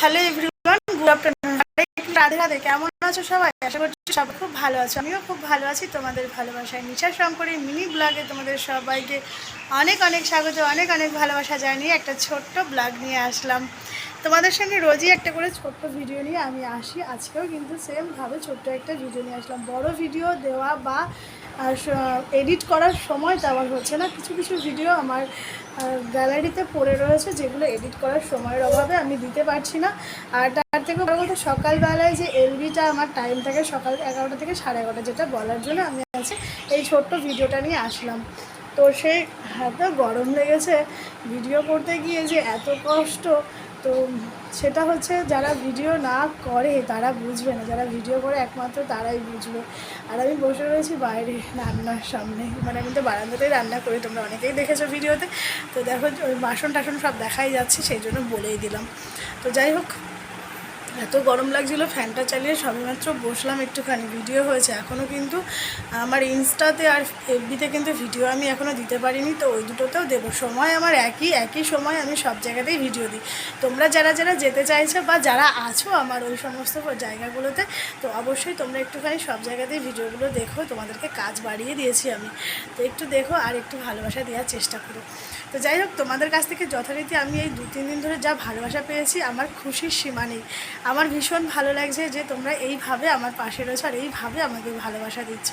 Hello everyone good afternoon. Radhe Radhe কেমন আছো সবাই? আশা করছি সবাই খুব ভালো আছো। আমিও খুব ভালো আছি। তোমাদের ভালোবাসায় নিশা শঙ্করের মিনি ব্লগে তোমাদের সবাইকে অনেক অনেক স্বাগত, অনেক অনেক ভালোবাসা জানিয়ে একটা ছোট্ট ব্লগ নিয়ে আসলাম। তোমাদের সঙ্গে রোজই একটা করে ছোট্ট ভিডিও নিয়ে আমি আসি। আজকেও কিন্তু সেমভাবে ছোট্ট একটা ভিডিও নিয়ে আসলাম। বড় ভিডিও দেওয়া বা এডিট করার সময় আমার হচ্ছে না। কিছু কিছু ভিডিও আমার গ্যালারিতে পড়ে রয়েছে, যেগুলো এডিট করার সময়ের অভাবে আমি দিতে পারছি না। আর তার থেকে কথা সকালবেলায় যে এলবিটা আমার টাইম থাকে সকাল এগারোটা থেকে সাড়ে এগারোটা যেটা বলার জন্য আমি আছে, এই ছোট্ট ভিডিওটা নিয়ে আসলাম। তো সেই এত গরম লেগেছে ভিডিও করতে গিয়ে যে এত কষ্ট, তো সেটা হচ্ছে যারা ভিডিও না করে তারা বুঝবে না, যারা ভিডিও করে একমাত্র তারাই বুঝবে। আর আমি বসে রয়েছি বাইরে রান্নার সামনে মানে আমি তো বারান্দাতেই রান্না করি, তোমরা অনেকেই দেখেছ ভিডিওতে তো। দেখো ওই বাসন টাসন সব দেখাই যাচ্ছে, সেই জন্য বলেই দিলাম। তো যাই হোক এত গরম লাগছিল, ফ্যানটা চালিয়ে সবেমাত্র বসলাম একটুখানি। ভিডিও হয়েছে এখনও কিন্তু আমার ইনস্টাতে আর এফবিতে কিন্তু ভিডিও আমি এখনও দিতে পারিনি, তো ওই দুটোতেও দেবো। সময় আমার একই একই সময় আমি সব জায়গাতেই ভিডিও দিই। তোমরা যারা যারা যেতে চাইছো বা যারা আছো আমার ওই সমস্ত জায়গাগুলোতে, তো অবশ্যই তোমরা একটুখানি সব জায়গাতেই ভিডিওগুলো দেখো। তোমাদেরকে কাজ বাড়িয়ে দিয়েছি আমি। তো একটু দেখো আর একটু ভালোবাসা দেওয়ার চেষ্টা করো। তো যাই হোক, তোমাদের কাছ থেকে যথারীতি আমি এই দু তিন দিন ধরে যা ভালোবাসা পেয়েছি, আমার খুশির সীমা নেই। আমার ভীষণ ভালো লাগছে যে তোমরা এইভাবে আমার পাশে রয়েছো আর এইভাবে আমাকে ভালোবাসা দিচ্ছ।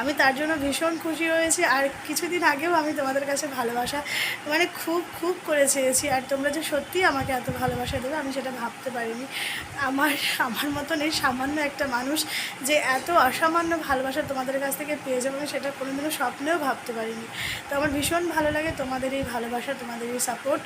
আমি তার জন্য ভীষণ খুশি হয়েছি আর কিছুদিন আগেও আমি তোমাদের কাছে ভালোবাসা মানে খুব খুব করে চেয়েছি আর তোমরা যে সত্যি আমাকে এত ভালোবাসা দেবে, আমি সেটা ভাবতে পারিনি। আমার আমার মতন এই সামান্য একটা মানুষ যে এত অসামান্য ভালোবাসা তোমাদের কাছ থেকে পেয়ে যাব আমি সেটা কোনোদিনও স্বপ্নেও ভাবতে পারিনি। তো আমার ভীষণ ভালো লাগে তোমাদের এই ভালোবাসা, তোমাদের এই সাপোর্ট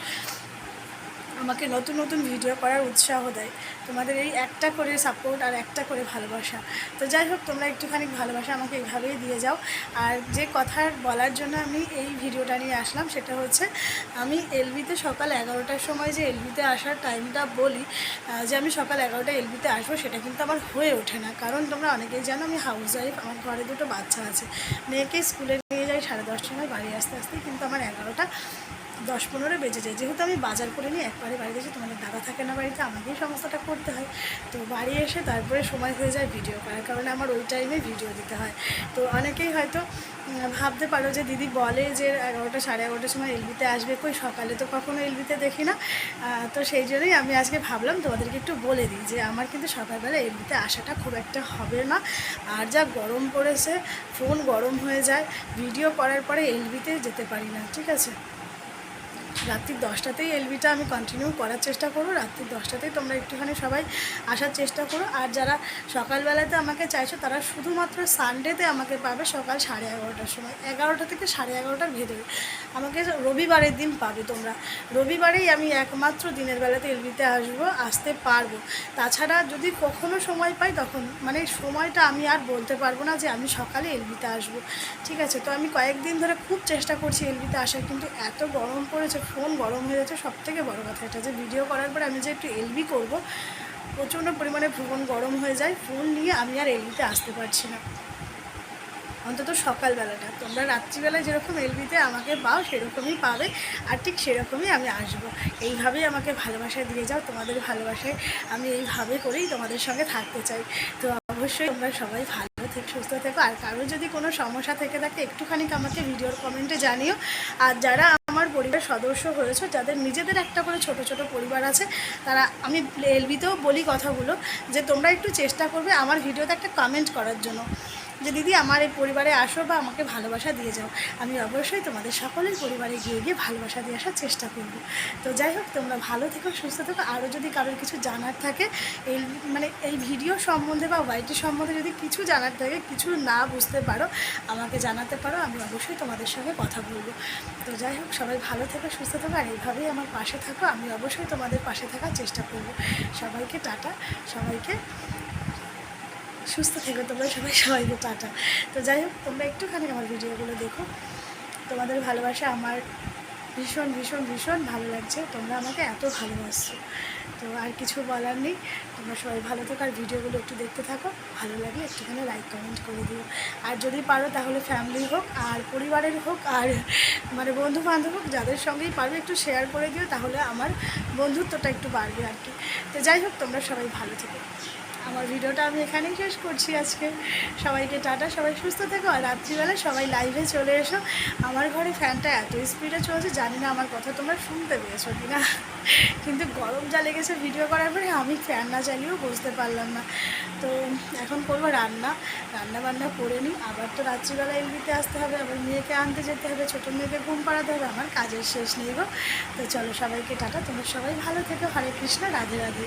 আমাকে নতুন নতুন ভিডিও করার উৎসাহ দেয়। তোমাদের এই একটা করে সাপোর্ট আর একটা করে ভালোবাসা। তো যাই হোক, তোমরা একটুখানি ভালোবাসা আমাকে এইভাবেই দিয়ে যাও। আর যে কথা বলার জন্য আমি এই ভিডিওটা নিয়ে আসলাম, সেটা হচ্ছে, আমি এলবিতে সকাল এগারোটার সময় যে এলবিতে আসার টাইমটা বলি যে আমি সকাল এগারোটা এলবিতে আসব, সেটা কিন্তু আমার হয়ে ওঠে না। কারণ তোমরা অনেকেই জানো, আমি হাউস ওয়াইফ আমার ঘরে দুটো বাচ্চা আছে। মেয়েকে স্কুলে যাই সাড়ে দশটার সময় বাড়ি আসতে আসতে কিন্তু আমার এগারোটা দশ পনেরো বেজে যায়। যেহেতু আমি বাজার করে নিই একবারে বাড়িতে এসে তোমাদের দাদা থাকে না বাড়িতে, আমাকেই সমস্যাটা করতে হয়। তো বাড়ি এসে তারপরে সময় হয়ে যায় ভিডিও করার কারণে আমার ওই টাইমে ভিডিও দিতে হয়। তো অনেকেই হয়তো ভাবতে পারো যে দিদি বলে যে এগারোটা সাড়ে এগারোটার সময় এলবিতে আসবে, কই সকালে তো কখনো এলবিতে দেখি না। তো সেই জন্যই আমি আজকে ভাবলাম তোমাদেরকে একটু বলে দিই যে আমার কিন্তু সকালবেলা এলবিতে আসাটা খুব একটা হবে না। আর যা গরম পড়েছে, ফোন গরম হয়ে যায় ভিডিও করার পরে এলবিতে যেতে পারি না ঠিক আছে? রাত্রি দশটাতেই এলবিটা আমি কন্টিনিউ করার চেষ্টা করব। রাত্রি দশটাতেই তোমরা একটুখানি সবাই আসার চেষ্টা করো। আর যারা সকালবেলাতে আমাকে চাইছো, তারা শুধুমাত্র সানডেতে আমাকে পাবে সকাল সাড়ে এগারোটার সময়। এগারোটা থেকে সাড়ে এগারোটার ভেতরে। আমাকে রবিবারের দিন পাবে তোমরা। রবিবারেই আমি একমাত্র দিনের বেলাতে এলবিতে আসব, আসতে পারব। তাছাড়া যদি কখনো সময় পাই তখন মানে সময়টা আমি আর বলতে পারব না যে আমি সকালে এলবিতে আসব। ঠিক আছে? তো আমি কয়েকদিন ধরে খুব চেষ্টা করছি এলবিতে আসার, কিন্তু এত গরম পড়েছে ফোন গরম হয়ে যাচ্ছে সব থেকে বড়ো কথা এটা যে ভিডিও করার পরে আমি যে একটু এলবি করব, প্রচণ্ড পরিমাণে ফোন গরম হয়ে যায়, ফোন নিয়ে আমি আর এলবিতে আসতে পারছি না। অন্তত সকালবেলাটা, তোমরা রাত্রিবেলায় যেরকম এলবিতে আমাকে পাও সেরকমই পাবে, আর ঠিক সেরকমই আমি আসব। এইভাবেই আমাকে ভালোবাসা দিয়ে যাও, তোমাদের ভালোবাসায় আমি এইভাবে করেই তোমাদের সঙ্গে থাকতে চাই। তো অবশ্যই তোমরা সবাই ভালো থেকে, সুস্থ থেকো, আর কারোর যদি কোনো সমস্যা থেকে থাকে, একটুখানি আমাকে ভিডিওর কমেন্টে জানিও। আর যারা আমার পরিবার সদস্য হয়েছে, যাদের নিজেদের একটা করে ছোট ছোট পরিবার আছে, তারা আমি এলবিতেও বলি কথাগুলো যে তোমরা একটু চেষ্টা করবে আমার ভিডিওতে একটা কমেন্ট করার জন্য। যে দিদি, আমার এই পরিবারে আসো বা আমাকে ভালোবাসা দিয়ে যাও। আমি অবশ্যই তোমাদের সকলের পরিবারে গিয়ে গিয়ে ভালোবাসা দিয়ে আসার চেষ্টা করব। তো যাই হোক, তোমরা ভালো থেকো, সুস্থ থেকো। আরও যদি কারোর কিছু জানার থাকে, এই মানে এই ভিডিও সম্বন্ধে বা ওয়াইটি সম্বন্ধে যদি কিছু জানার থাকে, কিছু না বুঝতে পারো, আমাকে জানাতে পারো, আমি অবশ্যই তোমাদের সঙ্গে কথা বলব। তো যাই হোক, সবাই ভালো থেকো, সুস্থ থেকো, আর এইভাবেই আমার পাশে থাকো। আমি অবশ্যই তোমাদের পাশে থাকার চেষ্টা করব। সবাইকে টাটা, সবাইকে সুস্থ থেকো, তোমরা সবাই সবাইকে টাটা। তো যাই হোক, তোমরা একটুখানি আমার ভিডিওগুলো দেখো। তোমাদের ভালোবাসা আমার ভীষণ ভীষণ ভীষণ ভালো লাগছে। তোমরা আমাকে এত ভালোবাসছো তো আর কিছু বলার নেই। তোমরা সবাই ভালো থাকো আর ভিডিওগুলো একটু দেখতে থাকো। ভালো লাগলে একটুখানি লাইক কমেন্ট করে দিও। আর যদি পারো তাহলে ফ্যামিলি হোক, আর পরিবারের হোক, আর মানে বন্ধু বান্ধব হোক, যাদের সঙ্গেই পারবে একটু শেয়ার করে দিও, তাহলে আমার বন্ধুত্বটা একটু বাড়বে আর কি। তো যাই হোক, তোমরা সবাই ভালো থেকো। আমার ভিডিওটা আমি এখানেই শেষ করছি আজকে। সবাইকে টাটা, সবাই সুস্থ থেকো আর রাত্রিবেলা সবাই লাইভে চলে এসো। আমার ঘরে ফ্যানটা এত স্পিডে চলছে, জানি না আমার কথা তোমরা শুনতে পেয়েছ কি না কিন্তু গরম যা লেগেছে ভিডিও করার পরে আমি ফ্যান না চালিয়েও বুঝতে পারলাম না। তো এখন করব রান্না। রান্না বান্না করে নিই। আবার তো রাত্রিবেলা এলবিতে আসতে হবে, আবার মেয়েকে আনতে যেতে হবে, ছোটো মেয়েকে ঘুম পাড়াতে হবে, আমার কাজের শেষ নেই গো। তো চলো সবাইকে টাটা, তোমরা সবাই ভালো থেকো। হরে কৃষ্ণ, রাধে রাধে।